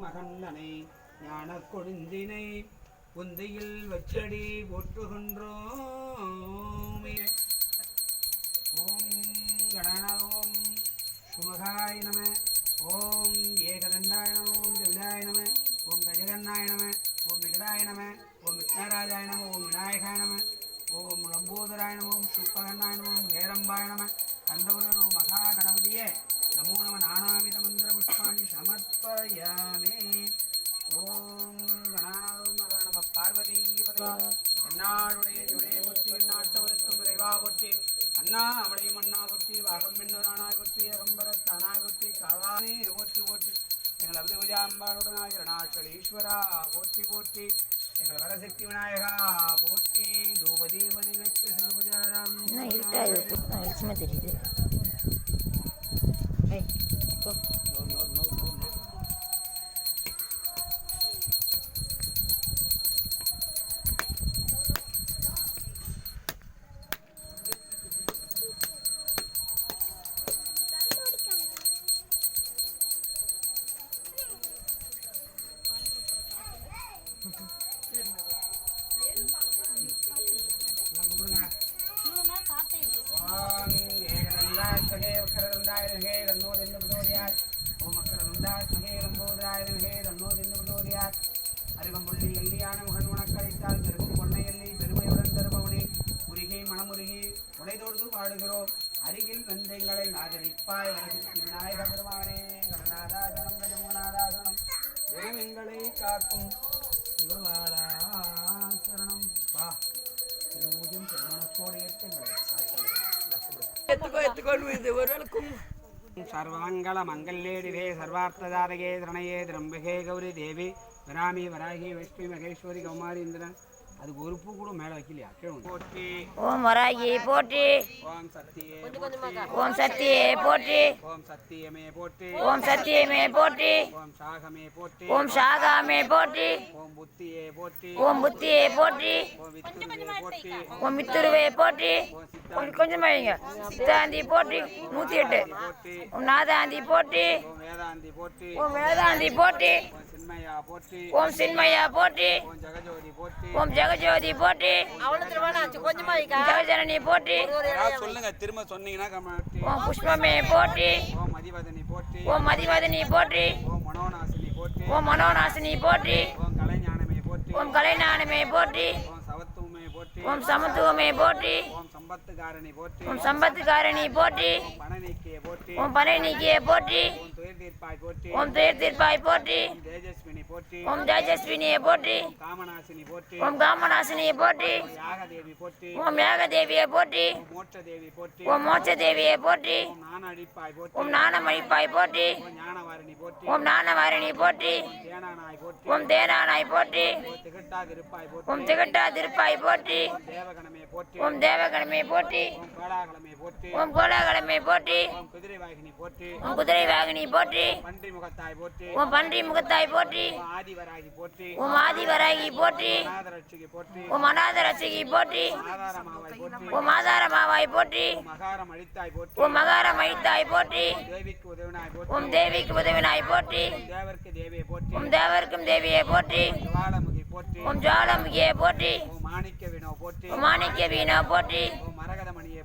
மகந்தனை ஞான கொழுந்தினை புந்தியில் வச்சடி போற்றுகின்றோமே ஓம் கணானாம் சுமகாய நம. ஓம் ஏகதண்டாய நம. ஓம் கவிதாய நம. ஓம் கஜகன்னாய நம. ஓம் விகடாய நம. ஓம் விக்னராஜாய நம. ஓம் விநாயகாய நம. ஓம் லம்போதராய நம. ஓம் சுப்பகன்னாய நம. ஓம் ஹேரம்பாய நம. கந்தபுர மகா கணபதியே நமோ நம நானாவித மந்திர புஷ்பாணி சமர்ப்பயாமே ஓம் கணானாம் நம பார்வதி என்னாளுடைய இவளே போற்றி எந்நாட்டவருக்கும் விரைவா போற்றி அண்ணா அவளையும் அண்ணா போற்றி வாகம் மின்னோரானாய் போற்றி அகம்பரத்தானாய் போற்றி காவானே போற்றி போற்றி எங்கள் அபித விஜயாம்பாளுடனாய் அருணாச்சலீஸ்வரா போற்றி போற்றி எங்கள் வரசக்தி விநாயகா போற்றி தூபதீபனி வச்சு சர்வஜாராம் இருட்டாது தெரியுது. உடைதொழுது பாடுகிறோம் அருகில் வெந்தயங்களை ஆதரிப்பாய் வரகிற்கு விநாயக பெருமானே கருணாதாசனம் கஜமுனாதாசனம். வெறுமெங்களை காக்கும் சிவபாலா சரணம். வா திருமூஜம் திருமணத்தோடு ஏற்றுங்களை எத்துக்கோ எத்துக்கோன்னு இது ஒரு வேலைக்கும் சர்வமங்கல மங்கல்யேடிவே சர்வார்த்ததாரகே திரணயே திரம்பகே கௌரி தேவி வராமி வராகி வைஷ்ணவி மகேஸ்வரி கௌமாரி இந்திரன் அதுக்கு ஒரு பூ கூட மேலே வைக்கலையா போற்றி ஓம் வராகி போற்றி ஓம் சத்தியே ஓம் சத்தியே போற்றி ஓம் சத்தியமே போற்றி ஓம் சத்தியமே போற்றி ஓம் சாகமே போற்றி ஓம் சாகாமே போற்றி ஓம் புத்தியே போற்றி ஓம் புத்தியே போற்றி ஓம் வித்துருவே போற்றி கொஞ்சம் கொஞ்சம் வைங்க சித்தாந்தி போற்றி நூற்றி எட்டு போற்றி ஓம் நாதாந்தி போற்றி ஓம் வேதாந்தி போற்றி ஓம் வேதாந்தி போற்றி ஓம் சின்மயா போற்றி ஓம் சின்மயா போற்றி ஓம் ஜெகஜோதி போற்றி ஓம் ஜெகஜோதி போற்றி. ஜெகஜனனி யாராவது சொல்லுங்க திரும்ப சொன்னீங்கன்னா ஓம் புஷ்பமே போற்றி. ஓம் மதிவதனி போற்றி. ஓம் மதிமதனி போற்றி. ஓம் மனோநாசினி போற்றி. ஓம் மனோநாசினி போற்றி. ஓம் கலைஞானமே போற்றி. ஓம் கலைஞானமே போற்றி. ஓம் சவத்துவமே போற்றி. ஓம் சமத்துவமே ஓம் சம்பத்துக்காரணி போற்றி ஓம் சம்பத்துக்காரணி போற்றி பணநீக்கிய போற்றி ஓம் பனை நீக்கிய போற்றி ஓம் துயர் தீர்ப்பாய் போற்றி ஓம் துயர் தீர்ப்பாய் போற்றி ஓம் தேஜஸ்வினி போற்றி ஓம் தேஜஸ்வினியை போற்றி ஓம் காமநாசினி போற்றி ஓம் காமநாசினியை போற்றி ஓம் யாகதேவி போற்றி போற்றி போற்றி ஓம் மோட்சதேவியை போற்றி ஓம் நானடிப்பாய் போற்றி போற்றி ஓம் ஞானவாரிணி போற்றி ஓம் ஞானவாரிணி போற்றி ஓம் தேனானாய் போற்றி தேனானாய் போற்றி திகட்டா திருப்பாய் போற்றி ஓம் தேவகணமே போற்றி ஓம் தேவகணமே கோலாகலமே போற்றி ஓம் குதிரை வாகினி போற்றி ஓம் குதிரை வாகினி போற்றி பன்றி முகத்தாய் போற்றி ஓம் பன்றி முகத்தாய் போற்றி ஓம் ஆதிவராகி போற்றி ஓம் அநாத ரசிகி போற்றி போற்றி ஓம் ஆதாரமாவாய் போற்றி ஓம் மகாரம் அழித்தாய் போற்றி போற்றி தேவிக்கு உதவினாய் போற்றி போற்றி ஓம் தேவர்க்கும் தேவியை போற்றி போற்றி ஓம் ஜாலமுகியை போற்றி மாணிக்க வீணா போற்றி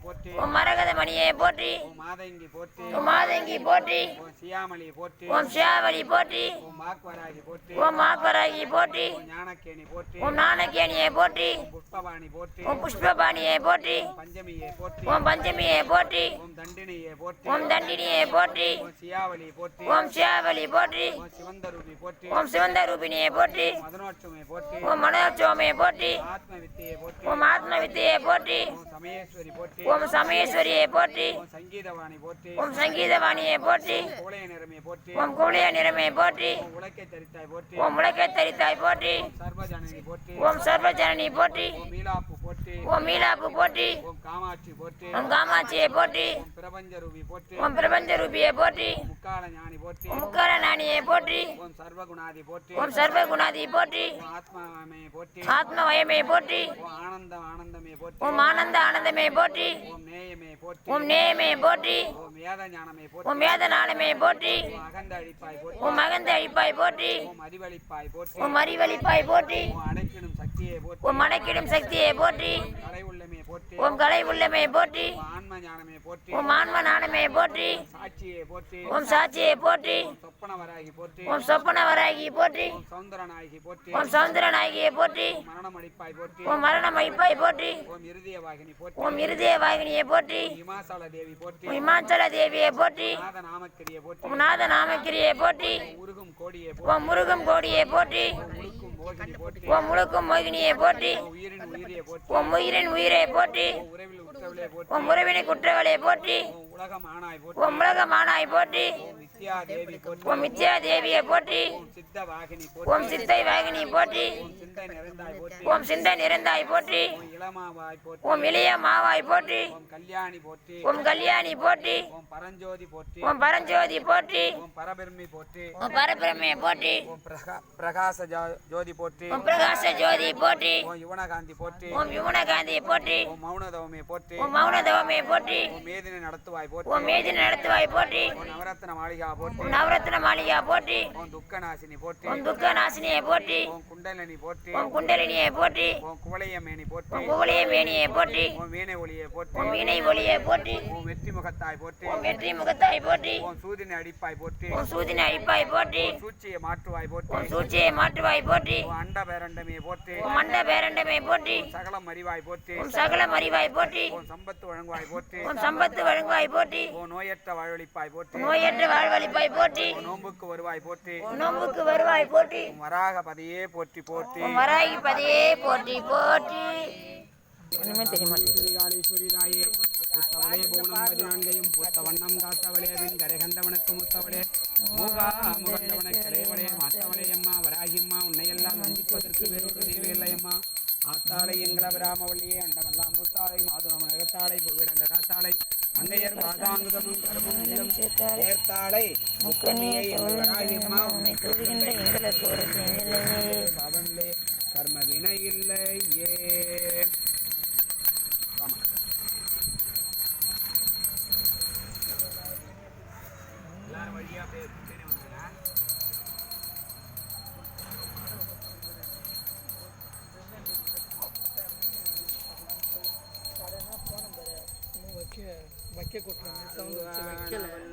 போற்றி ஓம் மரகத மணியை போற்றி ஓம் மாதங்கி போற்றி ஓம் மாதங்கி போற்றி ஓம் சியாமளி போற்றி ஓம் சியாவளி போற்றி ஓம் மாக்வராகி போற்றி ஓம் மாக்வராகி போற்றி ஓம் ஞானக்கேணி போற்றி ஓம் நாணக்கேணியை போற்றி ஓம் புஷ்பவாணி போற்றி ஓம் புஷ்பபாணியை போற்றி பஞ்சமியை போற்றி ஓம் பஞ்சமியை போற்றி ஓம் தண்டினியை போற்றி ஓம் தண்டினியை போற்றி ஓம் சியாவளி போற்றி ஓம் சியாவளி போற்றி ஓம் சிவந்தரூபி போற்றி ஓம் சிவந்த ரூபினியை போற்றி மதனோட்சமை போற்றி ஓம் போற்றி ஆத்ம வித்தியை போற்றி ஓம் ஆத்ம வித்தியை போற்றி ஓம் சமயேஸ்வரி போற்றி ஓம் சமயேஸ்வரியை போற்றி சங்கீதவாணி போற்றி ஓம் சங்கீதவாணியை போற்றி கோலைய நிறமே போற்றி ஓம் கூலிய நிறமை போற்றி ஓம் உலக்கை தரித்தாய் போற்றி ஓம் முளைக்கை தரித்தாய் போற்றி ஓம் சர்வஜனனி போற்றி ஓம் சர்வஜனனி போற்றி ஓம் மீலாப்பு போற்றி ஓம் ஓம் காமாட்சி போற்றி ஓம் காமாட்சியை போற்றி ஓம் பிரபஞ்ச ரூபி போற்றி ஓம் பிரபஞ்ச ரூபியை போற்றி ஓம் முக்கால ஞானி போற்றி ஓம் போற்றி ஓம் சர்வகுணாதி போற்றி ஓம் சர்வகுணாதி போற்றி ஓம் ஆத்மாமே போற்றி ஆத்மவயமே போற்றி ஓம் ஆனந்த ஆனந்தமே போற்றி ஓம் ஆனந்த ஆனந்தமே போற்றி ஓம் நேயமே போற்றி உம் நேயமே போற்றி ஓம் வேத ஞானமே போற்றி உம் வேத நாளமே போற்றி ஓம் அகந்த அழிப்பாய் போற்றி அழிப்பாய் ஓம் அறிவழிப்பாய் போற்றி அறிவழிப்பாய் ஓம் உன் மனைக்கிடும் சக்தியை போற்றி உன் கலை உள்ளமையை போற்றி உன் ஆன்ம நாணமையை போற்றி உன் சாட்சியை போற்றி உன் சொப்பன வராகி போற்றி உன் சௌந்தர நாயகியை போற்றி உன் மரண மயிப்பாய் போற்றி உன் இருதய வாகினியை போற்றி இமாச்சல தேவியை போற்றி உன் நாத நாமக்கிரியை போற்றி உன் முருகும் கோடியை போற்றி உம் முழுக்கும் மோகினியை போற்றி. உம் உயிரின் உயிரை போற்றி. உம் உறவினை குற்றவளை போற்றி. உலக மானாய் போற்றி ஓம் வித்யா தேவியை ஓம் சித்த வாகினி போற்றி ஓம் சிந்தை நிறைந்தாய் போற்றி ஓம் இளைய மாவாய் போற்றி ஓம் கல்யாணி போற்றி ஓம் பரஞ்சோதி போற்றி ஓம் பரபிரமையை போற்றி ஓம் பிரகா பிரகாச ஜோதி போற்றி பிரகாச ஜோதி போற்றி ஓம் யுவனகாந்தி போற்றி உம் யுவனகாந்தி போற்றி ஓம் மௌனதவமே போற்றி மௌனதவமே போற்றி ஓம் மேதினை நடத்துவாய் போற்றி நடத்துவாய் நவரத்ன மாளிகா போற்றி நவரத்ன மாளிகா போற்றி உம் துக்க நாசினியை போற்றி ஓம் குண்டலினி போற்றி குண்டலினியை போற்றி ஓம் குவளையமேனி போற்றி உம் குவளைய மேனியை போற்றி ஓம் வீணை ஒளியை போற்றி உம் வீணை ஒளியை போற்றி ஓம் வெற்றி முகத்தாய் போற்றி உம் வெற்றி முகத்தாய் போற்றி ஓம் சூதினை அடிப்பாய் போற்றி சூதினை சூழ்ச்சியை மாற்றுவாய் போற்றி சூழ்ச்சியை மாற்றுவாய் போற்றி ஓம் அண்ட பேரண்டமே போற்றி பேரண்டமை சகலம் அறிவாய் போற்றி உம் சகல அறிவாய் போற்றி சம்பத்து வழங்குவாய் போற்றி சம்பத்து வழங்குவாய் போற்றி ஓம் நோயற்ற வாழ்வழிப்பாய் போற்றி நோயற்ற வாழ்வழிப்பாய் போற்றி நோம்புக்கு வருவாய் போற்றி உம் நோம்புக்கு வருவாய் போற்றி வராக பதியே போற்றி போற்றி. வராகி பதியே போற்றி போற்றி. ஒண்ணுமே தெரிய மாட்டேங்குது. ஸ்ரீகாளீஸ்வரி தாயே புத்தவளே பூணம் பதினான்கையும் புத்த வண்ணம் காத்தவளே வின் கரைகண்டவனுக்கு முத்தவளே. மூகா முகந்தவன கிளைவளே மாத்தவளே அம்மா வராகியம்மா உன்னையெல்லாம் வஞ்சிப்பதற்கு வேறொரு தெய்வம் இல்லையம்மா ஆத்தாளை எங்கள விராமவள்ளியே அண்டமெல்லாம் புத்தாளை மாதுளம் நிறத்தாளை புவிடங்க காத்தாளை. அங்கையர் பாதாங்குதமும் கருமும் இல்லம் சேர்த்தாளை. முக்கண்ணியை எங்கள் வராகியம்மா உன்னை தூதுகின்ற எங்களுக்கு ஒரு தீங்கில்லையே பாவமில்லை. கர்ம வினை இல்லையே ஆமா. எல்லாரும் வழியா ဖြစ်ကိုပြန်စောင်းလို့ဖြစ်လာ